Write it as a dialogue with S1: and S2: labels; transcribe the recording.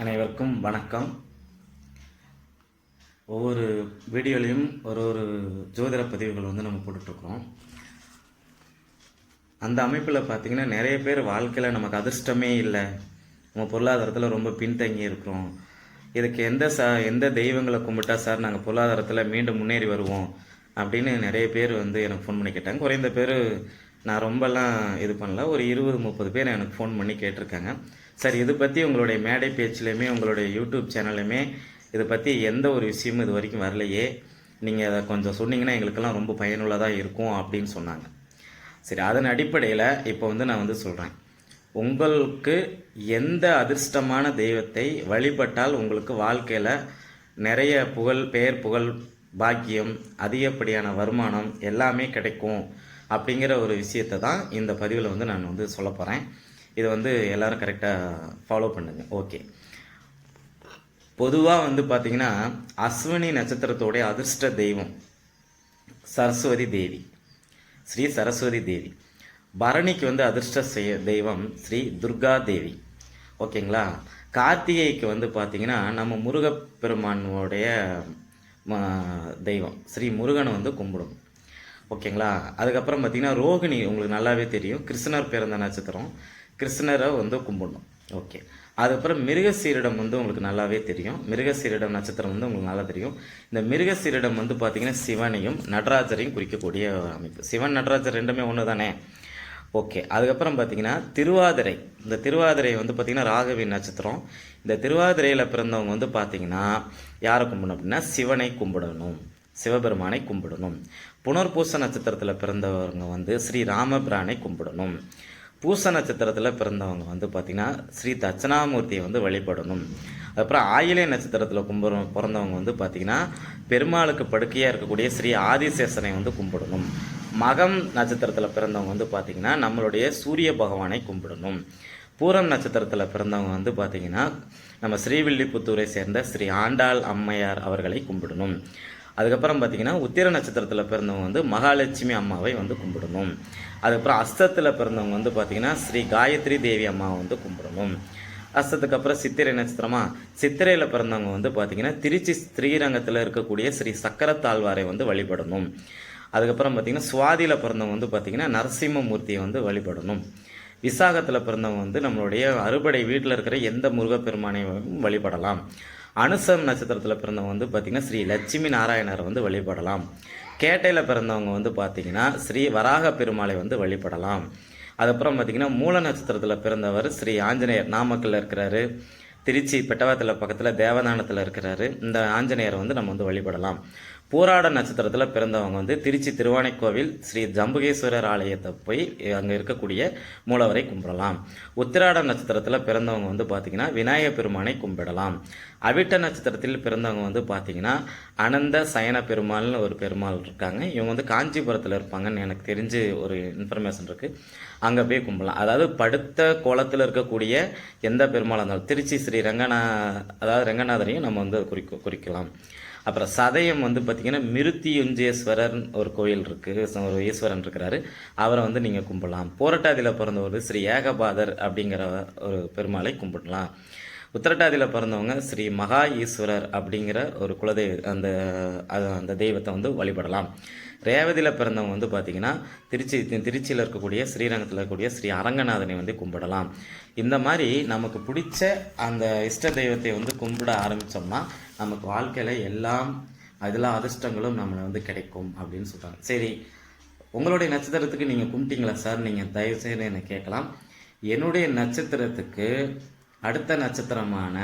S1: அனைவருக்கும் வணக்கம். ஒவ்வொரு வீடியோலையும் ஒரு ஒரு ஜோதிட பதிவுகள் வந்து நம்ம போட்டுட்ருக்கோம். அந்த அமைப்பில் பார்த்திங்கன்னா நிறைய பேர் வாழ்க்கையில் நமக்கு அதிர்ஷ்டமே இல்லை. நம்ம பொருளாதாரத்தில் ரொம்ப பின்தங்கி இருக்கிறோம். இதுக்கு எந்த சா எந்த தெய்வங்களை கும்பிட்டா சார் நாங்கள் பொருளாதாரத்தில் மீண்டும் முன்னேறி வருவோம்? அப்படின்னு நிறைய பேர் வந்து எனக்கு ஃபோன் பண்ணி கேட்டாங்க. குறைந்த பேர் நான் ரொம்பலாம் இது பண்ணல. ஒரு இருபது முப்பது பேர் எனக்கு ஃபோன் பண்ணி கேட்டிருக்காங்க. சார் இது பற்றி உங்களுடைய மேடை பேச்சுலையுமே உங்களுடைய யூடியூப் சேனல்லையுமே இதை பற்றி எந்த ஒரு விஷயமும் இது வரைக்கும் வரலையே. நீங்கள் அதை கொஞ்சம் சொன்னீங்கன்னா எங்களுக்கெல்லாம் ரொம்ப பயனுள்ளதாக இருக்கும் அப்படின்னு சொன்னாங்க. சரி அதன் அடிப்படையில் இப்போ வந்து நான் வந்து சொல்கிறேன் உங்களுக்கு எந்த அதிர்ஷ்டமான தெய்வத்தை வழிபட்டால் உங்களுக்கு வாழ்க்கையில் நிறைய புகழ் பெயர் புகழ் பாக்கியம் அதிகப்படியான வருமானம் எல்லாமே கிடைக்கும் அப்படிங்கிற ஒரு விஷயத்தை தான் இந்த பதிவில் வந்து நான் வந்து சொல்ல போகிறேன் இதை வந்து எல்லாரும் கரெக்டாக ஃபாலோ பண்ணுங்க. ஓகே பொதுவாக வந்து பார்த்திங்கன்னா அஸ்வினி நட்சத்திரத்தோடைய அதிர்ஷ்ட தெய்வம் சரஸ்வதி தேவி. ஸ்ரீ சரஸ்வதி தேவி. பரணிக்கு வந்து அதிர்ஷ்ட தெய்வம் ஸ்ரீ துர்கா தேவி. ஓகேங்களா கார்த்திகைக்கு வந்து பார்த்திங்கன்னா நம்ம முருகப்பெருமானுடைய தெய்வம். ஸ்ரீ முருகனை வந்து கும்பிடும் ஓகேங்களா? அதுக்கப்புறம் பார்த்தீங்கன்னா ரோகிணி உங்களுக்கு நல்லாவே தெரியும். கிருஷ்ணர் பிறந்த நட்சத்திரம். கிருஷ்ணரை வந்து கும்பிடணும். ஓகே. அதுக்கப்புறம் மிருகசீரிடம் வந்து உங்களுக்கு நல்லாவே தெரியும். மிருகசீரிடம் நட்சத்திரம் வந்து உங்களுக்கு நல்லா தெரியும். இந்த மிருகசீரிடம் வந்து பார்த்தீங்கன்னா சிவனையும் நடராஜரையும் குறிக்கக்கூடிய ஒரு அமைப்பு. சிவன் நடராஜர் ரெண்டுமே ஒன்று தானே ஓகே. அதுக்கப்புறம் பார்த்தீங்கன்னா திருவாதிரை. இந்த திருவாதிரை வந்து பார்த்திங்கன்னா ராகவி நட்சத்திரம். இந்த திருவாதிரையில் பிறந்தவங்க வந்து பார்த்தீங்கன்னா யாரை கும்பிடணும் அப்படின்னா சிவனை கும்பிடணும். சிவபெருமானை கும்பிடணும். புனர்பூச நட்சத்திரத்தில் பிறந்தவங்க வந்து ஸ்ரீ ராமபிரானை கும்பிடணும். பூச நட்சத்திரத்தில் பிறந்தவங்க வந்து பார்த்திங்கன்னா ஸ்ரீ தட்சணாமூர்த்தியை வந்து வழிபடணும். அதுக்கப்புறம் ஆயிலே நட்சத்திரத்தில் கும்பிட பிறந்தவங்க வந்து பார்த்திங்கன்னா பெருமாளுக்கு படுக்கையாக இருக்கக்கூடிய ஸ்ரீ ஆதிசேஷனை வந்து கும்பிடணும். மகம் நட்சத்திரத்தில் பிறந்தவங்க வந்து பார்த்திங்கன்னா நம்மளுடைய சூரிய பகவானை கும்பிடணும். பூரம் நட்சத்திரத்தில் பிறந்தவங்க வந்து பார்த்திங்கன்னா நம்ம ஸ்ரீவில்லிபுத்தூரை சேர்ந்த ஸ்ரீ ஆண்டாள் அம்மையார் அவர்களை கும்பிடணும். அதுக்கப்புறம் பார்த்தீங்கன்னா உத்திர நட்சத்திரத்தில் பிறந்தவங்க வந்து மகாலட்சுமி அம்மாவை வந்து கும்பிடணும். அதுக்கப்புறம் அஸ்தத்தில் பிறந்தவங்க வந்து பார்த்தீங்கன்னா ஸ்ரீ காயத்ரி தேவி அம்மாவை வந்து கும்பிடணும். அஸ்தத்துக்கு அப்புறம் சித்திரை நட்சத்திரமா? சித்திரையில் பிறந்தவங்க வந்து பார்த்தீங்கன்னா திருச்சி ஸ்ரீரங்கத்தில் இருக்கக்கூடிய ஸ்ரீ சக்கரத்தாழ்வாரை வந்து வழிபடணும். அதுக்கப்புறம் பார்த்தீங்கன்னா சுவாதியில் பிறந்தவங்க வந்து பார்த்தீங்கன்னா நரசிம்மமூர்த்தியை வந்து வழிபடணும். விசாகத்தில் பிறந்தவங்க வந்து நம்மளுடைய அறுபடை வீட்டில் இருக்கிற எந்த முருகப்பெருமானையும் வழிபடலாம். அனுசம் நட்சத்திரத்தில் பிறந்தவங்க வந்து பார்த்திங்கன்னா ஸ்ரீ லட்சுமி நாராயணரை வந்து வழிபடலாம். கேட்டையில் பிறந்தவங்க வந்து பார்த்திங்கன்னா ஸ்ரீ வராக பெருமாளை வந்து வழிபடலாம். அதுக்கப்புறம் பார்த்திங்கன்னா மூல நட்சத்திரத்தில் பிறந்தவர் ஸ்ரீ ஆஞ்சநேயர் நாமக்கல்லில் இருக்கிறாரு. திருச்சி பெட்டவாத்தில் பக்கத்தில் தேவதானத்தில் இருக்கிறாரு. இந்த ஆஞ்சநேயரை வந்து நம்ம வந்து வழிபடலாம். பூராட நட்சத்திரத்தில் பிறந்தவங்க வந்து திருச்சி திருவானைக்கோவில் ஸ்ரீ ஜம்புகேஸ்வரர் ஆலயத்தை போய் அங்கே இருக்கக்கூடிய மூலவரை கும்பிடலாம். உத்திராட நட்சத்திரத்தில் பிறந்தவங்க வந்து பார்த்திங்கன்னா விநாயக பெருமானை கும்பிடலாம். அவிட்ட நட்சத்திரத்தில் பிறந்தவங்க வந்து பார்த்திங்கன்னா அனந்த சயன பெருமாள்னு ஒரு பெருமாள் இருக்காங்க. இவங்க வந்து காஞ்சிபுரத்தில் இருப்பாங்கன்னு எனக்கு தெரிஞ்சு ஒரு இன்ஃபர்மேஷன் இருக்குது அங்கே போய் கும்பிடலாம் அதாவது படுத்த கோலத்தில் இருக்கக்கூடிய எந்த பெருமாளாக இருந்தாலும் திருச்சி ஸ்ரீ ரங்கநா அதாவது ரங்கநாதரையும் நம்ம வந்து குறிக்க குறிக்கலாம். அப்புறம் சதயம் வந்து பார்த்திங்கன்னா மிருத்தியுஞ்சேஸ்வரர் ஒரு கோயில் இருக்குது ஒரு ஈஸ்வரன் இருக்கிறாரு. அவரை வந்து நீங்கள் கும்பிடலாம். போரட்டாதியில் பிறந்தவர் ஸ்ரீ ஏகபாதர் அப்படிங்கிற ஒரு பெருமாளை கும்பிடலாம். உத்திரட்டாதியில் பிறந்தவங்க ஸ்ரீ மகா ஈஸ்வரர் அப்படிங்கிற ஒரு குலதெய்வ அந்த அது- அந்த தெய்வத்தை வந்து வழிபடலாம். ரேவதியில் பிறந்தவங்க வந்து பார்த்திங்கன்னா திருச்சி திருச்சியில் இருக்கக்கூடிய ஸ்ரீரங்கத்தில் இருக்கக்கூடிய ஸ்ரீ அரங்கநாதனை வந்து கும்பிடலாம். இந்த மாதிரி நமக்கு பிடிச்ச அந்த இஷ்ட தெய்வத்தை வந்து கும்பிட ஆரம்பித்தோம்னா நமக்கு வாழ்க்கையில் எல்லாம் அதெல்லாம் அதிர்ஷ்டங்களும் நம்மளை வந்து கிடைக்கும் அப்படின்னு சொல்கிறாங்க சரி உங்களுடைய நட்சத்திரத்துக்கு நீங்கள் கும்பிட்டீங்களா சார்? நீங்கள் தயவுசெய்து என்னை கேட்கலாம். என்னுடைய நட்சத்திரத்துக்கு அடுத்த நட்சத்திரமான